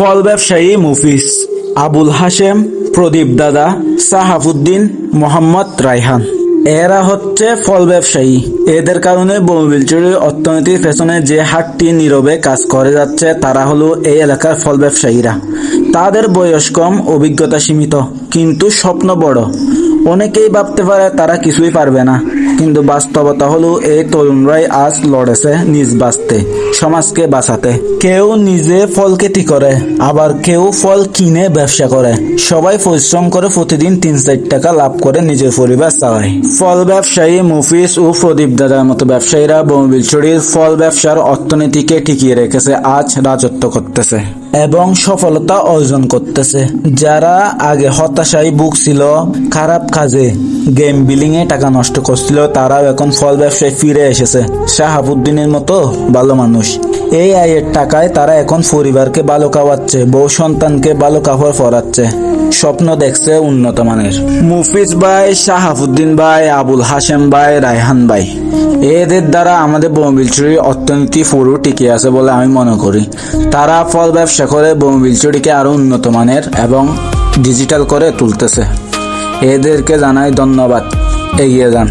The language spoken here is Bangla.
ফল ব্যবসায়ী মুফিস আবুল হাশেম, প্রদীপ দাদা, সাহাফুদ্দিন মোহাম্মদ রায়হান। এরা হচ্ছে ফল ব্যবসায়ী। এদের কারণে বমবিল চুরির অর্থনীতির পেছনে যে হাটটি নীরবে কাজ করে যাচ্ছে, তারা হলো এই এলাকার ফল ব্যবসায়ীরা। তাদের বয়স কম, অভিজ্ঞতা সীমিত, কিন্তু স্বপ্ন বড়। অনেকেই ভাবতে পারে তারা কিছুই পারবে না। কিন্তু বাস্তবতা হলো, এই তরুণরাই আজ লড়েছে নিজ বাঁচতে, সমাজকে বাঁচাতে। কেউ নিজে ফল খেতি করে, আবার কেউ ফল কিনে ব্যবসা করে। সবাই পরিশ্রম করে প্রতিদিন তিন চার টাকা লাভ করে নিজের পরিবার চালায়। ফল ব্যবসায়ী মুফিস ও প্রদীপ দাদার মতো ব্যবসায়ীরা বমবিলচুরির ফল ব্যবসার অর্থনীতিকে টিকিয়ে রেখেছে, আজ রাজত্ব করতেছে। এবং সফলতা অর্জন করতেছে। যারা আগে হতাশায় ভুগছিল, খারাপ কাজে গেম বিলিং এ টাকা নষ্ট করছিল, তারাও এখন ফল ব্যবসায় ফিরে এসেছে। শাহাবুদ্দিনের মতো ভালো মানুষ। এই আয়ের টাকায় তারা এখন পরিবারকে ভালো খাওয়াচ্ছে, বউ সন্তানকে ভালো কাপড় পরাচ্ছে স্বপ্ন দেখছে উন্নত মানের। মুফিজ ভাই, শাহাবুদ্দিন ভাই, আবুল হাসেম ভাই, রায়হান ভাই। এদের দ্বারা আমাদের বমবিলচুরির অর্থনীতি পুরো টিকে আছে বলে আমি মনে করি। তারা ফল ব্যবসা করে বমবিলচুরিকে আরও উন্নত মানের এবং ডিজিটাল করে তুলতেছে। এদেরকে জানাই ধন্যবাদ। এগিয়ে যান।